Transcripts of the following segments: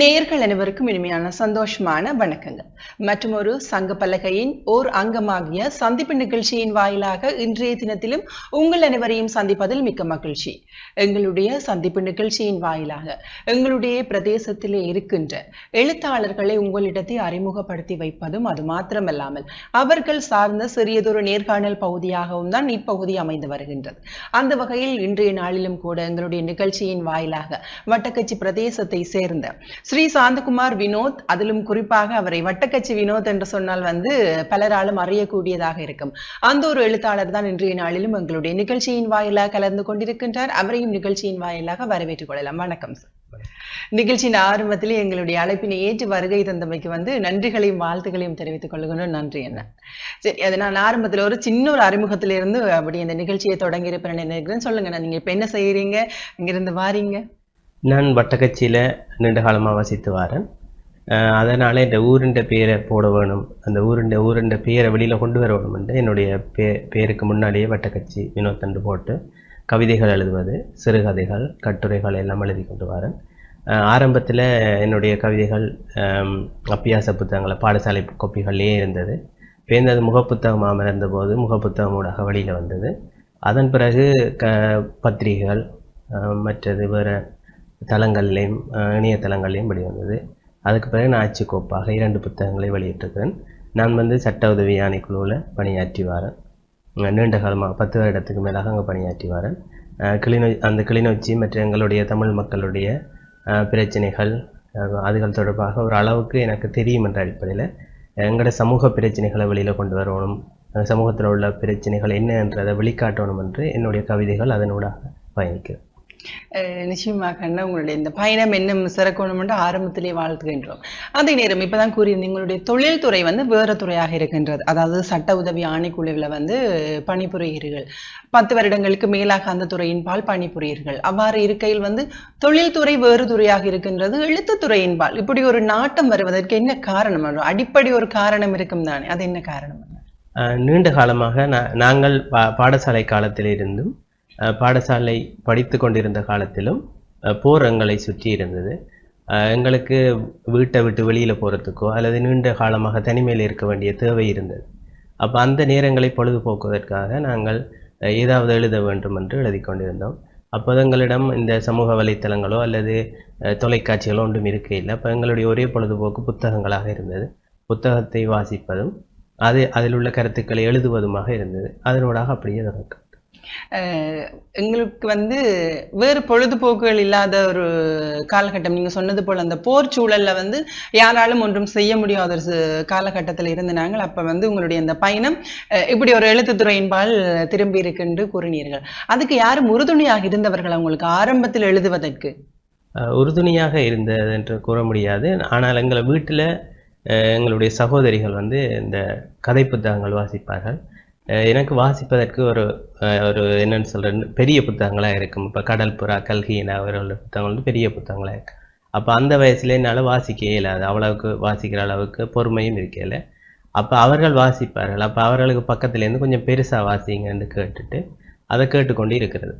நேர்கள் அனைவருக்கும் இனிமையான சந்தோஷமான வணக்கங்கள். மற்றும் ஒரு சங்க பலகையின் ஓர் அங்கமாகிய சந்திப்பு நிகழ்ச்சியின் வாயிலாக இன்றைய தினத்திலும் உங்கள் அனைவரையும் சந்திப்பதில் மிக்க மகிழ்ச்சி. எங்களுடைய சந்திப்பு நிகழ்ச்சியின் வாயிலாக எங்களுடைய பிரதேசத்திலே இருக்கின்ற எழுத்தாளர்களை உங்களிடத்தை அறிமுகப்படுத்தி வைப்பதும் அது மாத்திரமல்லாமல் அவர்கள் சார்ந்த சிறியதொரு நேர்காணல் பகுதியாகவும் தான் இப்பகுதி அமைந்து வருகின்றது. அந்த வகையில் இன்றைய நாளிலும் கூட எங்களுடைய நிகழ்ச்சியின் வாயிலாக வட்டக்கச்சி பிரதேசத்தை சேர்ந்த ஸ்ரீ சாந்தகுமார் வினோத் அதிலும் குறிப்பாக அவரை வட்டக்கச்சி வினோத் என்று சொன்னால் வந்து பலராலும் அறியக்கூடியதாக இருக்கும். அந்த ஒரு எழுத்தாளர் தான் இன்றைய நாளிலும் எங்களுடைய நிகழ்ச்சியின் வாயிலாக கலந்து கொண்டிருக்கின்றார். அவரையும் நிகழ்ச்சியின் வாயிலாக வரவேற்றுக் கொள்ளலாம். வணக்கம் சார் நிகழ்ச்சியின் ஆரம்பத்திலே எங்களுடைய அழைப்பினை ஏற்று வருகை தந்தமைக்கு வந்து நன்றிகளையும் வாழ்த்துகளையும் தெரிவித்துக் கொள்ளுகிறோம் நன்றி என்ன சரி அது நான் ஆரம்பத்தில் ஒரு சின்ன ஒரு அறிமுகத்திலிருந்து அப்படி இந்த நிகழ்ச்சியை தொடங்கி இருப்பேன் நினைக்கிறேன். சொல்லுங்க நீங்க இப்ப என்ன செய்யறீங்க? இங்கிருந்து வாரீங்க? நான் வட்டக்கச்சியில் நீண்ட காலமாக வசித்து வரேன். அதனால் இந்த ஊருண்ட பேரை போட வேணும் அந்த ஊருண்ட ஊருண்ட பேரை வெளியில் கொண்டு வர வேணும்னு என்னுடைய பே பேருக்கு முன்னாடியே வட்டக்கச்சி வினோத்தண்டு போட்டு கவிதைகள் எழுதுவது சிறுகதைகள் கட்டுரைகள் எல்லாம் எழுதி கொண்டு வரேன். ஆரம்பத்தில் என்னுடைய கவிதைகள் அப்பியாச புத்தகங்களை பாடசாலை கோப்பிகள்லேயே இருந்தது. பேர்ந்தது முகப்புத்தகமாக இருந்தபோது முகப்புத்தகமூடாக வெளியில் வந்தது. அதன் பிறகு க பத்திரிகைகள் மற்றது வேறு தளங்கள்லேயும் இணையதளங்கள்லேயும் வெளிவந்தது. அதுக்கு பிறகு நான் ஆட்சிக்கோப்பாக இரண்டு புத்தகங்களை வெளியிட்டிருக்கிறேன். நான் வந்து சட்ட உதவி ஆணைக்குழுவில் பணியாற்றி வரேன் நீண்ட காலமாக பத்து வருடத்துக்கு மேலாக அங்கே பணியாற்றி வரேன் கிளிநொ அந்த கிளிநொச்சி மற்றும் எங்களுடைய தமிழ் மக்களுடைய பிரச்சனைகள் அதுகள் தொடர்பாக ஒரு அளவுக்கு எனக்கு தெரியும் என்ற அடிப்படையில் எங்களோட சமூக பிரச்சனைகளை வெளியில் கொண்டு வரணும் சமூகத்தில் உள்ள பிரச்சனைகள் என்னன்றதை வெளிக்காட்டணும் என்று என்னுடைய கவிதைகள் அதனூடாக பயணிக்கிறேன் நிச்சயமாக கண்ணா உங்களுடைய இந்த பயணம் என்ன சிறக்கணும் என்று ஆரம்பத்திலே வாழ்த்துகின்றோம். அதே நேரம் இப்பதான் கூறியிருந்த உங்களுடைய தொழில்துறை வந்து வேறு துறையாக இருக்கின்றது. அதாவது சட்ட உதவி ஆணைக்குழுவில் வந்து பணிபுரிகிறீர்கள். பத்து வருடங்களுக்கு மேலாக அந்த துறையின் பால் அவ்வாறு இருக்கையில் வந்து தொழில்துறை வேறு துறையாக இருக்கின்றது எழுத்துத்துறையின் பால். இப்படி ஒரு நாட்டம் வருவதற்கு என்ன காரணம்? அடிப்படை ஒரு காரணம் இருக்கும் தானே. அது என்ன காரணம்? நீண்ட காலமாக நாங்கள் பா பாடசாலை காலத்திலிருந்தும் பாடசாலை படித்து கொண்டிருந்த காலத்திலும் போர் எங்களை சுற்றி இருந்தது. எங்களுக்கு வீட்டை விட்டு வெளியில் போகிறதுக்கோ அல்லது நீண்ட காலமாக தனிமையில் இருக்க வேண்டிய தேவை இருந்தது. அப்போ அந்த நேரங்களை பொழுதுபோக்குவதற்காக நாங்கள் ஏதாவது எழுத வேண்டும் என்று எழுதி கொண்டிருந்தோம். அப்போது எங்களிடம் இந்த சமூக வலைத்தளங்களோ அல்லது தொலைக்காட்சிகளோ ஒன்றும் இருக்கையில் அப்போ எங்களுடைய ஒரே பொழுதுபோக்கு புத்தகங்களாக இருந்தது. புத்தகத்தை வாசிப்பதும் அது அதில் உள்ள கருத்துக்களை எழுதுவதுமாக இருந்தது. அதனோடாக அப்படியே தொடக்கம். எங்களுக்கு வந்து வேறு பொழுதுபோக்குகள் இல்லாத ஒரு காலகட்டம். நீங்கள் சொன்னது போல் அந்த போர் சூழலில் வந்து யாராலும் ஒன்றும் செய்ய முடியாத ஒரு காலகட்டத்தில் இருந்து நாங்கள் அப்போ வந்து உங்களுடைய அந்த பயணம் இப்படி ஒரு எழுத்துத்துறையின்பால் திரும்பி இருக்குன்னு கூறினீர்கள். அதுக்கு யாரும் உறுதுணையாக இருந்தவர்கள் அவங்களுக்கு ஆரம்பத்தில் எழுதுவதற்கு? உறுதுணையாக இருந்தது என்று கூற முடியாது. ஆனால் எங்களை வீட்டில் எங்களுடைய சகோதரிகள் வந்து இந்த கதை புத்தகங்கள் வாசிப்பார்கள். எனக்கு வாசிப்பதற்கு ஒரு ஒரு என்னன்னு சொல்கிறது பெரிய புத்தகங்களாக இருக்கும் இப்போ கடல் புறா கல்கியின் அவர்களோட புத்தகங்கள் வந்து பெரிய புத்தகங்களாக இருக்கு. அப்போ அந்த வயசுல என்னால் வாசிக்கவே இல்லாது அவ்வளவுக்கு வாசிக்கிற அளவுக்கு பொறுமையும் இருக்கல. அப்போ அவர்கள் வாசிப்பார்கள். அப்போ அவர்களுக்கு பக்கத்துலேருந்து கொஞ்சம் பெருசாக வாசிங்கன்னு கேட்டுட்டு அதை கேட்டுக்கொண்டு இருக்கிறது.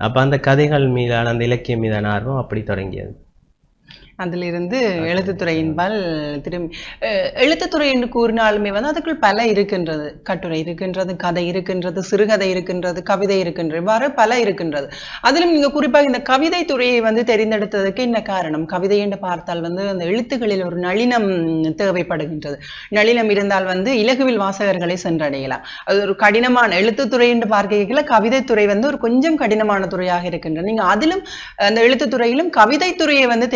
அப்போ அந்த கதைகள் மீதான அந்த இலக்கியம் மீதான ஆர்வம் அப்படி தொடங்கியது. அதிலிருந்து எழுத்துத்துறையின்பால் திரும்பி எழுத்துத்துறை என்று கூறினாலுமே வந்து அதுக்குள் பல இருக்கின்றது. கட்டுரை இருக்கின்றது கதை இருக்கின்றது சிறுகதை இருக்கின்றது கவிதை இருக்கின்றது இவ்வாறு பல இருக்கின்றது. அதிலும் நீங்க குறிப்பாக இந்த கவிதை துறையை வந்து தெரிந்தெடுத்ததுக்கு என்ன காரணம்? கவிதை என்று பார்த்தால் வந்து அந்த எழுத்துக்களில் ஒரு நளினம் தேவைப்படுகின்றது. நளினம் இருந்தால் வந்து இலகுவில் வாசகர்களை சென்றடையலாம். அது ஒரு கடினமான எழுத்துத்துறை என்று பார்க்கையில கவிதைத்துறை வந்து ஒரு கொஞ்சம் கடினமான துறையாக இருக்கின்றது. நீங்க அதிலும் அந்த எழுத்துத்துறையிலும் கவிதைத்துறையை வந்து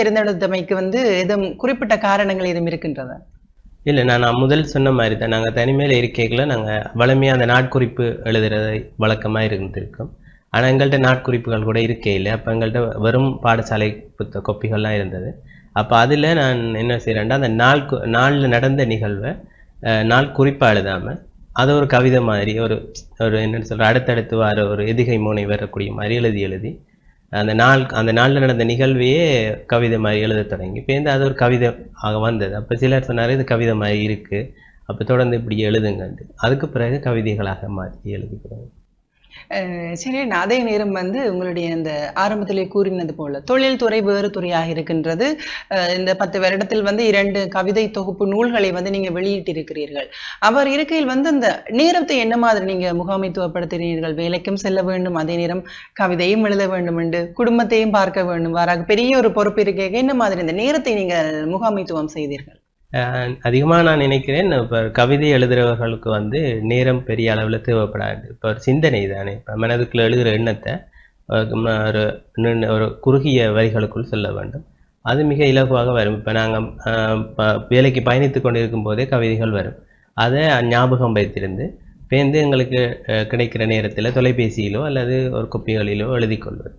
தேர்ந்தெடுத்தமைக்கு வந்து எதுவும் குறிப்பிட்ட காரணங்கள் எதுவும் இருக்கின்றதா? இல்லை நான் நான் முதல் சொன்ன மாதிரி தான் நாங்கள் தனிமையில் இருக்கைகளை நாங்கள் வளமையாக அந்த நாட்குறிப்பு எழுதுறதை வழக்கமாக இருந்திருக்கோம். ஆனால் எங்கள்கிட்ட நாட்குறிப்புகள் கூட இருக்கே இல்லை. அப்போ எங்கள்கிட்ட வெறும் பாடசாலை புத்த கொப்பிகள்லாம் இருந்தது. அப்போ அதில் நான் என்ன செய்கிறேன்டா அந்த நாள் நாளில் நடந்த நிகழ்வை அஹ், நாள் குறிப்பாக எழுதாமல் அதை ஒரு கவிதை மாதிரி ஒரு ஒரு என்னன்னு சொல்கிற அடுத்தடுத்து வர ஒரு எதிகை மூனை வரக்கூடிய மாதிரி எழுதி எழுதி அந்த நாள் அந்த நாளில் நடந்த நிகழ்வையே கவிதை மாதிரி எழுத தொடங்கி இப்போ வந்து அது ஒரு கவிதை ஆக வந்தது. அப்போ சிலர் சொன்னார் இது கவிதை மாதிரி இருக்குது அப்போ தொடர்ந்து இப்படி எழுதுங்க அதுக்கு பிறகு கவிதைகளாக மாற்றி எழுதுகிறாங்க சரி நான் அதே நேரம் வந்து உங்களுடைய இந்த ஆரம்பத்திலே கூறினது போல தொழில்துறை வேறு துறையாக இருக்கின்றது. இந்த பத்து வருடத்தில் வந்து இரண்டு கவிதை தொகுப்பு நூல்களை வந்து நீங்க வெளியிட்டிருக்கிறீர்கள். அவர் இருக்கையில் வந்து அந்த நேரத்தை என்ன மாதிரி நீங்க முகாமைத்துவப்படுத்துகிறீர்கள் வேலைக்கும் செல்ல வேண்டும் அதே நேரம் கவிதையும் எழுத வேண்டும் என்று குடும்பத்தையும் பார்க்க வேண்டும். வராக பெரிய ஒரு பொறுப்பு இருக்க என்ன மாதிரி இந்த நேரத்தை நீங்க முகாமைத்துவம் செய்தீர்கள்? அதிகமாக நான் நினைக்கிறேன் இப்போ கவிதை எழுதுறவர்களுக்கு வந்து நேரம் பெரிய அளவில் தேவைப்படாது. இப்போ ஒரு சிந்தனை தானே. இப்போ மனதுக்குள்ள எழுதுகிற எண்ணத்தை ஒரு ஒரு குறுகிய வரிகளுக்குள் சொல்ல வேண்டும். அது மிக இலகுவாக வரும். இப்போ நாங்கள் வேலைக்கு பயணித்து கொண்டிருக்கும் போதே கவிதைகள் வரும். அதை ஞாபகம் வைத்திருந்து பேர்ந்து எங்களுக்கு கிடைக்கிற நேரத்தில் தொலைபேசியிலோ அல்லது ஒரு குப்பிகளிலோ எழுதி கொள்வது.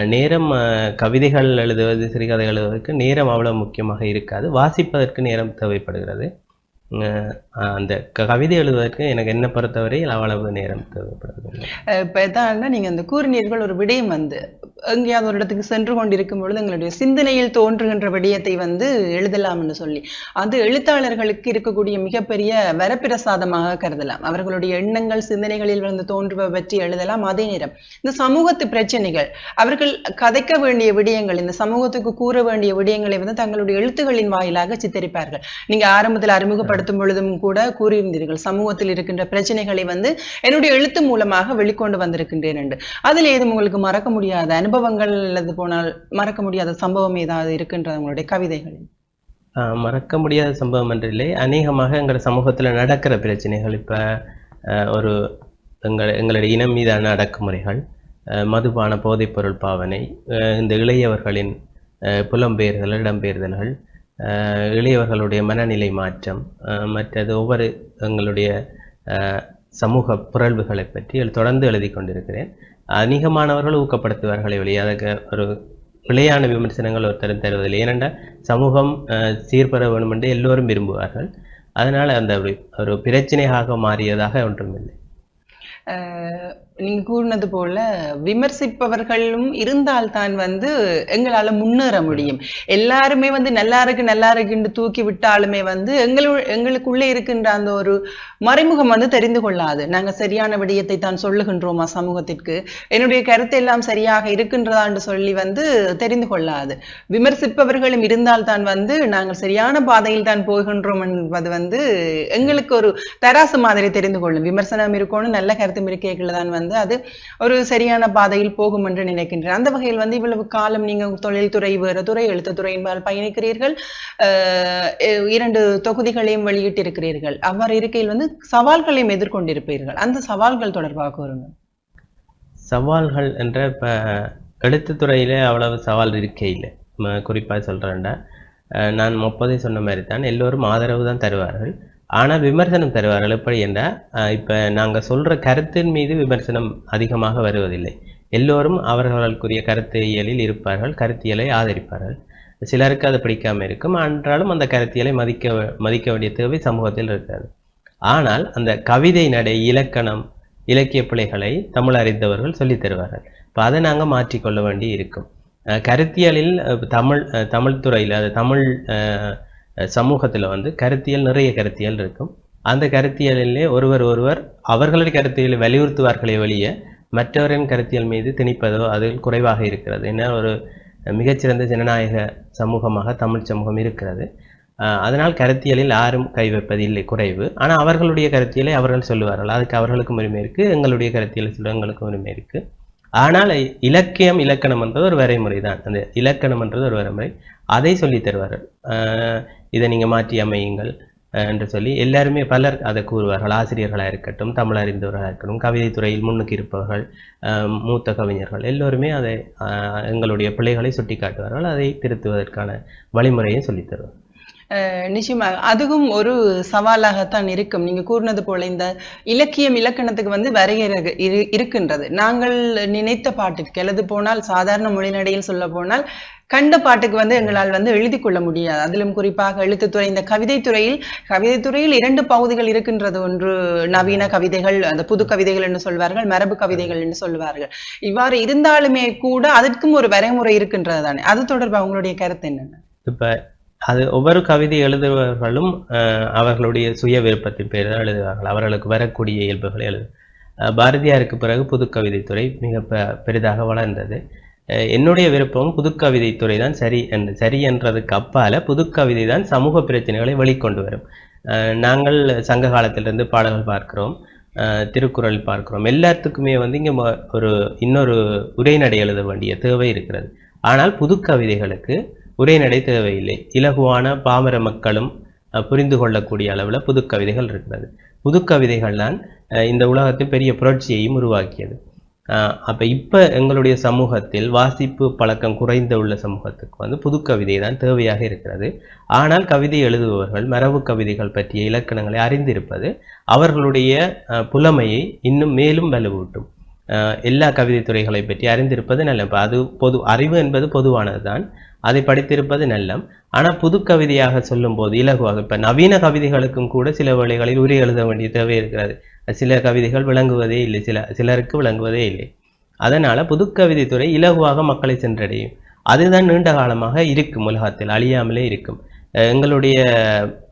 நேரம் கவிதைகள் எழுதுவது சிறுகதை எழுதுவதற்கு நேரம் அவ்வளவு முக்கியமாக இருக்காது. வாசிப்பதற்கு நேரம் தேவைப்படுகிறது. அந்த க- கவிதை எழுதுவதற்கு எனக்கு என்ன பொறுத்தவரை அவ்வளவு நேரம் தேவைப்படுகிறது இப்போ இப்ப எதான்னா அந்த கூறினீர்கள் ஒரு விடயம் வந்து. எங்கேயாவது ஒரு இடத்துக்கு சென்று கொண்டிருக்கும் பொழுது எங்களுடைய சிந்தனையில் தோன்றுகின்ற விடயத்தை வந்து எழுதலாம்னு சொல்லி. அது எழுத்தாளர்களுக்கு இருக்கக்கூடிய மிகப்பெரிய வரப்பிரசாதமாக கருதலாம். அவர்களுடைய எண்ணங்கள் சிந்தனைகளில் வந்து தோன்றுவ பற்றி எழுதலாம். அதே நேரம் இந்த சமூகத்து பிரச்சனைகள் அவர்கள் கதைக்க வேண்டிய விடயங்கள் இந்த சமூகத்துக்கு கூற வேண்டிய விடயங்களை வந்து தங்களுடைய எழுத்துகளின் வாயிலாக சித்தரிப்பார்கள். நீங்க ஆரம்பத்தில் அறிமுகப்படுத்தும் பொழுதும் கூட கூறியிருந்தீர்கள் சமூகத்தில் இருக்கின்ற பிரச்சனைகளை வந்து என்னுடைய எழுத்து மூலமாக வெளிக்கொண்டு வந்திருக்கின்றேன் என்று. அதில் ஏதும் உங்களுக்கு மறக்க முடியாத அனுபவங்கள் அல்லது போனால் மறக்க முடியாத சம்பவம் ஏதாவது இருக்குன்றது உங்களுடைய கவிதைகளில். மறக்க முடியாத சம்பவம் என்றில்லை அநேகமாக எங்கள் சமூகத்தில் நடக்கிற பிரச்சனைகள். இப்போ ஒரு எங்கள் எங்களுடைய இனம் மீதான அடக்குமுறைகள் மதுபான போதைப்பொருள் பாவனை இந்த இளையவர்களின் புலம்பெயர்கள் புலம்பெயர்தல் இடம்பெயர்தல்கள் இளையவர்களுடைய மனநிலை மாற்றம் மற்றது ஒவ்வொரு எங்களுடைய சமூக புரள்வுகளை பற்றி தொடர்ந்து எழுதி கொண்டிருக்கிறேன். அதிகமானவர்கள் ஊக்கப்படுத்துவார்களே வெளியே. அதுக்கு ஒரு பிழையான விமர்சனங்கள் ஒருத்தரும் தருவதில்லை. ஏனென்றால் சமூகம் அஹ், சீர்பெற வேண்டும் என்று எல்லோரும் விரும்புவார்கள். அதனால் அந்த ஒரு- ஒரு பிரச்சனையாக மாறியதாக ஒன்றுமில்லை. நீங்கள் கூறினது போல விமர்சிப்பவர்களும் இருந்தால்தான் வந்து எங்களால முன்னேற முடியும். எல்லாருமே வந்து நல்லா இருக்கு நல்லா இருக்குன்னு தூக்கி விட்டாலுமே வந்து எங்களு எங்களுக்குள்ளே இருக்கின்ற அந்த ஒரு மறைமுகம் வந்து தெரிந்து கொள்ளாது. நாங்க சரியான விடயத்தை தான் சொல்லுகின்றோமா சமூகத்திற்கு? என்னுடைய கருத்து எல்லாம் சரியாக இருக்கின்றதான்னு சொல்லி வந்து தெரிந்து கொள்ளாது. விமர்சிப்பவர்களும் இருந்தால்தான் வந்து நாங்கள் சரியான பாதையில் தான் போகின்றோம் என்பது வந்து எங்களுக்கு ஒரு தராசு மாதிரி தெரிந்து கொள்ளும். விமர்சனம் இருக்கணும் நல்ல கருத்தும் இருக்கைகள் தான் வந்து அது ஒரு சரியான பாதையில் போகும் என்று நினைக்கின்றேன். அந்த வகையில் வந்து இவ்வளவு காலம் நீங்க தொழில்துறை வேறு துறை எழுத்துத்துறை என்பால் பயணிக்கிறீர்கள் இரண்டு தொகுதிகளையும் வெளியிட்டிருக்கிறீர்கள். அவ்வாறு இருக்கையில் வந்து சவால்களையும் எதிர்கொண்டிருப்பீர்கள். அந்த சவால்கள் தொடர்பாக கூறுங்க. சவால்கள் என்ற இப்போ எழுத்துத்துறையிலே அவ்வளவு சவால் இருக்கே இல்லை. குறிப்பாக சொல்கிறேன்டா நான் முப்பதே சொன்ன மாதிரி தான் எல்லோரும் ஆதரவு தான் தருவார்கள். ஆனால் விமர்சனம் தருவார்கள் எப்படி என்றால் இப்போ நாங்கள் சொல்கிற கருத்தின் மீது விமர்சனம் அதிகமாக வருவதில்லை. எல்லோரும் அவர்களுக்குரிய கருத்தியலில் இருப்பார்கள் கருத்தியலை ஆதரிப்பார்கள். சிலருக்கு அது பிடிக்காமல் இருக்கும். என்றாலும் அந்த கருத்தியலை மதிக்க மதிக்க வேண்டிய தேவை சமூகத்தில் இருக்காது. ஆனால் அந்த கவிதை நடை இலக்கணம் இலக்கிய பிழைகளை தமிழ் அறிந்தவர்கள் சொல்லித் தருவார்கள். இப்போ அதை நாங்கள் மாற்றிக்கொள்ள வேண்டி இருக்கும். கருத்தியலில் தமிழ் தமிழ் துறையில் அது தமிழ் சமூகத்தில் வந்து கருத்தியல் நிறைய கருத்தியல் இருக்கும். அந்த கருத்தியலிலே ஒருவர் ஒருவர் அவர்களுடைய கருத்தியலை வலியுறுத்துவார்களே வெளியே மற்றவரின் கருத்தியல் மீது திணிப்பதோ அதில் குறைவாக இருக்கிறது. ஏன்னா ஒரு மிகச்சிறந்த ஜனநாயக சமூகமாக தமிழ் சமூகம் இருக்கிறது. அதனால் கருத்தியலில் யாரும் கை வைப்பதில்லை குறைவு. ஆனால் அவர்களுடைய கருத்தியலை அவர்கள் சொல்லுவார்கள். அதுக்கு அவர்களுக்கும் உரிமை இருக்குது எங்களுடைய கருத்தியலை சொல்ல எங்களுக்கும் உரிமை இருக்குது ஆனால் இலக்கியம் இலக்கணம் என்பது ஒரு வரைமுறை தான் அந்த இலக்கணம் என்றது ஒரு வரைமுறை. அதை சொல்லித் தருவார்கள். இதை நீங்கள் மாற்றி அமையுங்கள் என்று சொல்லி எல்லாருமே பலர் அதை கூறுவார்கள். ஆசிரியர்களாக இருக்கட்டும் தமிழ் அறிந்தவர்களாக இருக்கட்டும் கவிதைத்துறையில் முன்னுக்கு இருப்பவர்கள் மூத்த கவிஞர்கள் எல்லோருமே அதை எங்களுடைய பிள்ளைகளை சுட்டி காட்டுவார்கள் அதை திருத்துவதற்கான வழிமுறையை சொல்லித்தருவோம் நிச்சயமாக. அதுவும் ஒரு சவாலாகத்தான் இருக்கும். நீங்க கூறினது போல இந்த இலக்கியம் இலக்கணத்துக்கு வந்து வரையறை இரு- இருக்கின்றது. நாங்கள் நினைத்த பாட்டிற்கு எழுது போனால் சாதாரண மொழிநடையில் சொல்ல போனால் கண்ட பாட்டுக்கு வந்து எங்களால் வந்து எழுதி கொள்ள முடியாது. அதிலும் குறிப்பாக எழுத்துத்துறை இந்த கவிதை துறையில் கவிதை துறையில் இரண்டு பகுதிகள் இருக்கின்றது. ஒன்று நவீன கவிதைகள் அந்த புது கவிதைகள் என்று சொல்வார்கள் மரபு கவிதைகள் என்று சொல்வார்கள். இவ்வாறு இருந்தாலுமே கூட அதற்கும் ஒரு வரைமுறை இருக்கின்றது தானே. அது தொடர்பாக உங்களுடைய கருத்து என்னென்ன? இப்போ அது ஒவ்வொரு கவிதை எழுதுபவர்களும் அஹ், அவர்களுடைய சுய விருப்பத்தின் பேரில் எழுதுவார்கள். அவர்களுக்கு வரக்கூடிய இயல்புகளை எழுது பாரதியாருக்கு பிறகு புதுக்கவிதைத்துறை மிக பெ- பெரிதாக வளர்ந்தது. என்னுடைய விருப்பம் புதுக்கவிதைத்துறை தான் சரி என்று சரி என்றதுக்கு அப்பால புதுக்கவிதை தான் சமூக பிரச்சனைகளை வெளிக்கொண்டு வரும். நாங்கள் சங்க காலத்திலிருந்து பாடல்கள் பார்க்கிறோம் திருக்குறள் பார்க்கிறோம். எல்லாத்துக்குமே வந்து இங்கே ஒரு இன்னொரு உரைநடை எழுத வேண்டிய தேவை இருக்கிறது. ஆனால் புதுக்கவிதைகளுக்கு உரைநடை தேவையில்லை. இலகுவான பாமர மக்களும் புரிந்து கொள்ளக்கூடிய அளவில் புதுக்கவிதைகள் இருக்கிறது. புதுக்கவிதைகள் தான் இந்த உலகத்தில் பெரிய புரட்சியையும் உருவாக்கியது. அப்போ இப்போ எங்களுடைய சமூகத்தில் வாசிப்பு பழக்கம் குறைந்த உள்ள சமூகத்துக்கு வந்து புதுக்கவிதை தான் தேவையாக இருக்கிறது. ஆனால் கவிதை எழுதுபவர்கள் மரபு கவிதைகள் பற்றிய இலக்கணங்களை அறிந்திருப்பது அவர்களுடைய புலமையை இன்னும் மேலும் வலுவூட்டும். எல்லா கவிதை துறைகளை பற்றி அறிந்திருப்பது நல்ல இப்ப அது பொது அறிவு என்பது பொதுவானதுதான். அதை படித்திருப்பது நல்லம். ஆனால் புது கவிதையாக சொல்லும்போது இலகுவாக இப்போ நவீன கவிதைகளுக்கும் கூட சில வேளைகளில் உரை எழுத வேண்டிய தேவை இருக்கிறது. சில கவிதைகள் விளங்குவதே இல்லை சில சிலருக்கு விளங்குவதே இல்லை. அதனால் புதுக்கவிதை துறை இலகுவாக மக்களை சென்றடையும். அதுதான் நீண்ட காலமாக இருக்கும் உலகத்தில் அழியாமலே இருக்கும். எங்களுடைய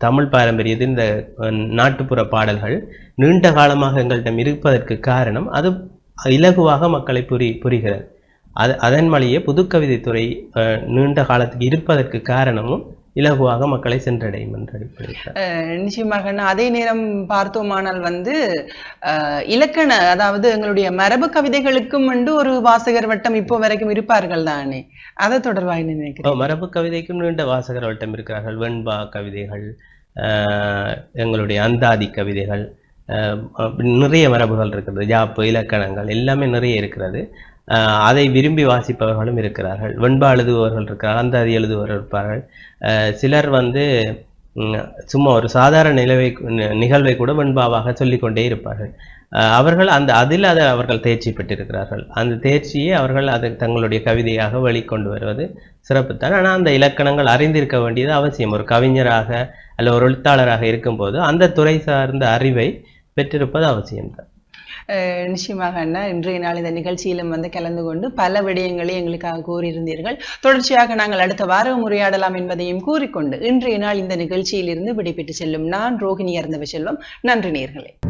தமிழ் பாரம்பரியத்தில் இந்த நாட்டுப்புற பாடல்கள் நீண்ட காலமாக எங்களிடம் இருப்பதற்கு காரணம் அது இலகுவாக மக்களை புரி புரிகிறது. அது அதன் வழியே புதுக்கவிதைத்துறை நீண்ட காலத்துக்கு இருப்பதற்கு காரணமும் இலகுவாக மக்களை சென்றடையும் என்ற அடிப்படையில் நிச்சயமாக. அதே நேரம் பார்த்தோமானால் வந்து இலக்கண அதாவது எங்களுடைய மரபு கவிதைகளுக்கும் வந்து ஒரு வாசகர் வட்டம் இப்போ வரைக்கும் இருப்பார்கள் தானே? அதை தொடர்பாக நினைக்கிறேன் மரபு கவிதைக்கும் நீண்ட வாசகர் வட்டம் இருக்கிறார்கள். வெண்பா கவிதைகள் ஆஹ், எங்களுடைய அந்தாதி கவிதைகள் நிறைய மரபுகள் இருக்கிறது. ஜாப்பு இலக்கணங்கள் எல்லாமே நிறைய இருக்கிறது. அதை விரும்பி வாசிப்பவர்களும் இருக்கிறார்கள். வெண்பா எழுதுபவர்கள் இருக்கிறார்கள் அந்த அந்தாதி எழுதுபவர்கள் இருப்பார்கள். சிலர் வந்து சும்மா ஒரு சாதாரண நிலவை நிகழ்வை கூட வெண்பாவாக சொல்லிக்கொண்டே இருப்பார்கள். அவர்கள் அந்த அதில் அதை அவர்கள் தேர்ச்சி பெற்றிருக்கிறார்கள். அந்த தேர்ச்சியை அவர்கள் அதை தங்களுடைய கவிதையாக வெளிக்கொண்டு வருவது சிறப்புத்தான். ஆனால் அந்த இலக்கணங்கள் அறிந்திருக்க வேண்டியது அவசியம். ஒரு கவிஞராக அல்ல ஒரு எழுத்தாளராக இருக்கும்போது அந்த துறை சார்ந்த அறிவை பெற்றிருப்பது அவசியம்தான். நிச்சயமாக அண்ணா இன்றைய நாள் இந்த நிகழ்ச்சியிலும் வந்து கலந்து கொண்டு பல விடயங்களை எங்களுக்காக கூறியிருந்தீர்கள். தொடர்ச்சியாக நாங்கள் அடுத்த வாரம் உரையாடலாம் என்பதையும் கூறிக்கொண்டு இன்றைய நாள் இந்த நிகழ்ச்சியிலிருந்து விடைபெற்று செல்லும் நான் ரோகிணி அருந்தவ செல்வம். நன்றி நேர்களே.